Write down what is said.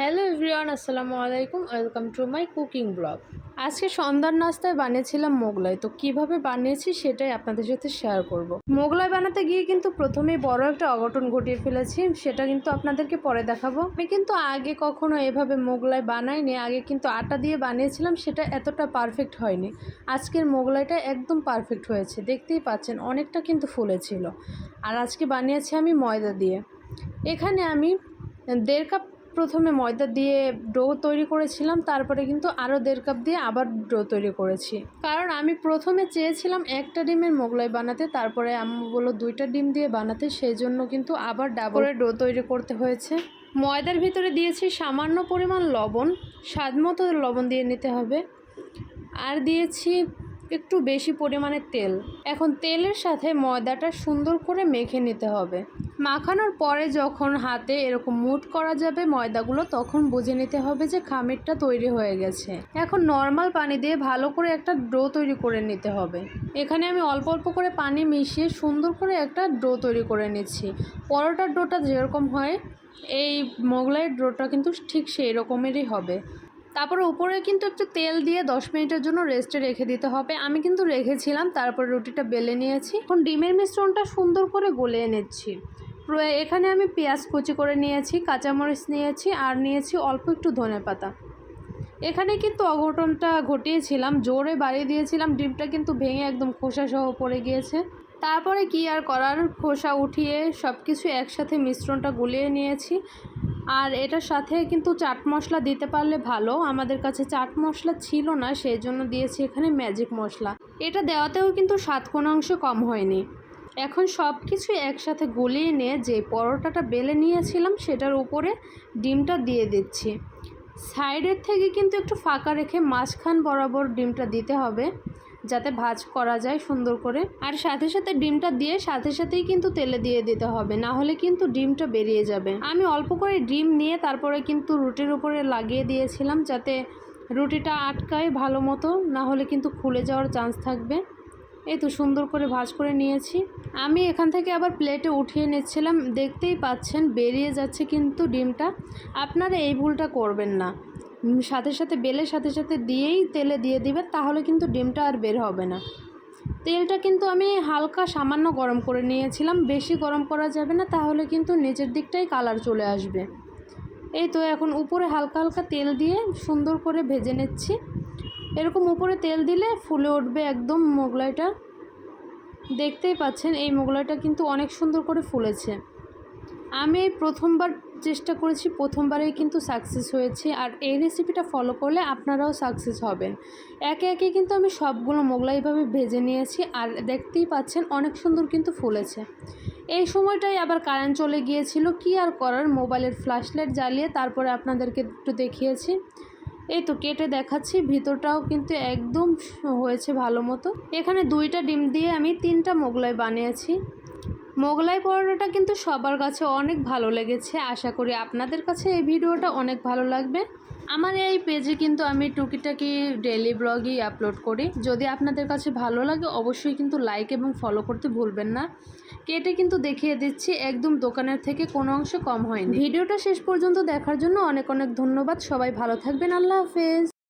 Hello everyone, আসসালামু আলাইকুম। Welcome to my cooking blog. আজকে সন্ধ্যার নাস্তায় বানিয়েছিলাম মোগলাই। তো কীভাবে বানিয়েছি সেটাই আপনাদের সাথে শেয়ার করব। মোগলাই বানাতে গিয়ে কিন্তু প্রথমেই বড় একটা অঘটন ঘটিয়ে ফেলেছি। সেটা কিন্তু আপনাদেরকে পরে দেখাবো। আমি কিন্তু আগে কখনো এভাবে মোগলাই বানাইনি। আগে কিন্তু আটা দিয়ে বানিয়েছিলাম। সেটা এতটা পারফেক্ট হয়নি। আজকের মোগলাইটা একদম পারফেক্ট হয়েছে। দেখতেই পাচ্ছেন, অনেকটা কিন্তু ফুলেছিল। আর আজকে বানিয়েছি আমি ময়দা দিয়ে। এখানে আমি দেড় কাপ প্রথমে ময়দা দিয়ে ডো তৈরি করেছিলাম, তারপরে কিন্তু আরও দেড় কাপ দিয়ে আবার ডো তৈরি করেছি। কারণ আমি প্রথমে চেয়েছিলাম একটা ডিমের মোগলাই বানাতে, তারপরে আম্মু বলল দুইটা ডিম দিয়ে বানাতে সেই জন্য কিন্তু আবার ডাবলে ডো তৈরি করতে হয়েছে। ময়দার ভিতরে দিয়েছি সামান্য পরিমাণ লবণ, স্বাদ মতো লবণ দিয়ে নিতে হবে। আর দিয়েছি একটু বেশি পরিমাণে তেল। এখন তেলের সাথে ময়দাটা সুন্দর করে মেখে নিতে হবে। মাখানোর পরে যখন হাতে এরকম মুট করা যাবে ময়দাগুলো, তখন বুঝে নিতে হবে যে খামিরটা তৈরি হয়ে গেছে। এখন নর্মাল পানি দিয়ে ভালো করে একটা ডো তৈরি করে নিতে হবে। এখানে আমি অল্প অল্প করে পানি মিশিয়ে সুন্দর করে একটা ডো তৈরি করে নিচ্ছি। পরোটার ডোটা যেরকম হয়, এই মোগলাইয়ের ডোটা কিন্তু ঠিক সেই রকমেরই হবে। তারপরে উপরে কিন্তু একটু তেল দিয়ে দশ মিনিটের জন্য রেস্টে রেখে দিতে হবে। আমি কিন্তু রেখেছিলাম, তারপরে রুটিটা বেলে নিয়েছি। এখন ডিমের মিশ্রণটা সুন্দর করে গলিয়ে নিচ্ছি। এখানে আমি পেঁয়াজ কুচি করে নিয়েছি, কাঁচামরিচ নিয়েছি, আর নিয়েছি অল্প একটু ধনে পাতা। এখানে কিন্তু অঘটনটা ঘটিয়েছিলাম, জোরে বাড়িয়ে দিয়েছিলাম, ডিমটা কিন্তু ভেঙে একদম খোসা সহ পড়ে গিয়েছে। তারপরে কি আর করার? খোসা উঠিয়ে সব কিছু একসাথে মিশ্রণটা গুলিয়ে নিয়েছি। আর এটার সাথে কিন্তু চাট মশলা দিতে পারলে ভালো। আমাদের কাছে চাট মশলা ছিল না, সেই জন্য দিয়েছি এখানে ম্যাজিক মশলা। এটা দেওয়াতেও কিন্তু সাত কোনো অংশ কম হয়নি। এখন সব কিছু একসাথে গলিয়ে নিয়ে যে পরোটাটা বেলে নিয়েছিলাম, সেটার উপরে ডিমটা দিয়ে দিচ্ছি। সাইডের থেকে কিন্তু একটু ফাঁকা রেখে মাঝখান বরাবর ডিমটা দিতে হবে। যাতে ভাজ করা যায় সুন্দর করে। আর সাথে সাথে ডিমটা দিয়ে সাথে সাথেই কিন্তু তেলে দিয়ে দিতে হবে, না হলে কিন্তু ডিমটা বেরিয়ে যাবে। আমি অল্প করে ডিম নিয়ে তারপরে কিন্তু রুটির উপরে লাগিয়ে দিয়েছিলাম যাতে রুটিটা আটকায় ভালো মতো, না হলে কিন্তু খুলে যাওয়ার চান্স থাকবে। এই তো সুন্দর করে ভাজ করে নিয়েছি। আমি এখান থেকে আবার প্লেটে উঠিয়ে নিচ্ছিলাম, দেখতেই পাচ্ছেন বেরিয়ে যাচ্ছে কিন্তু ডিমটা। আপনারা এই ভুলটা করবেন না। সাথে সাথে বেলে সাথে সাথে দিয়েই তেলে দিয়ে দিবেন, তাহলে কিন্তু ডিমটা আর বের হবে না। তেলটা কিন্তু আমি হালকা সামান্য গরম করে নিয়েছিলাম, বেশি গরম করা যাবে না, তাহলে কিন্তু নিচের দিকটাই কালার চলে আসবে। এই তো এখন উপরে হালকা হালকা তেল দিয়ে সুন্দর করে ভেজে নিচ্ছি। এরকম উপরে তেল দিলে ফুলে উঠবে একদম মোগলাইটা। দেখতেই পাচ্ছেন, এই মোগলাইটা কিন্তু অনেক সুন্দর করে ফুলেছে। আমি প্রথমবার চেষ্টা করেছি, প্রথমবারেই কিন্তু সাকসেস হয়েছে। আর এই রেসিপিটা ফলো করলে আপনারাও সাকসেস হবেন। একে একে কিন্তু আমি সবগুলো মোগলাইভাবে ভেজে নিয়েছি আর দেখতেই পাচ্ছেন অনেক সুন্দর কিন্তু ফুলেছে। এই সময়টাই আবার কারেন্ট চলে গিয়েছিল। কি আর করার? মোবাইলের ফ্ল্যাশলাইট জ্বালিয়ে তারপরে আপনাদেরকে একটু দেখিয়েছি। এই তো কেটে দেখাচ্ছি, ভিতরটাও কিন্তু একদম হয়েছে ভালো মতো। এখানে দুইটা ডিম দিয়ে আমি তিনটা মোগলাই বানিয়েছি। মোগলাই পরোটাটা কিন্তু সবার কাছে অনেক ভালো লেগেছে। আশা করি আপনাদের কাছে এই ভিডিওটা অনেক ভালো লাগবে। আমার এই পেজে কিন্তু আমি টুকিটাকি ডেলি ব্লগই আপলোড করি। যদি আপনাদের কাছে ভালো লাগে, অবশ্যই কিন্তু লাইক এবং ফলো করতে ভুলবেন না। কেটে কিন্তু দেখিয়ে দিচ্ছি, একদম দোকানের থেকে কোনো অংশ কম হয়নি। ভিডিওটা শেষ পর্যন্ত দেখার জন্য অনেক অনেক ধন্যবাদ। সবাই ভালো থাকবেন। আল্লাহ হাফেজ।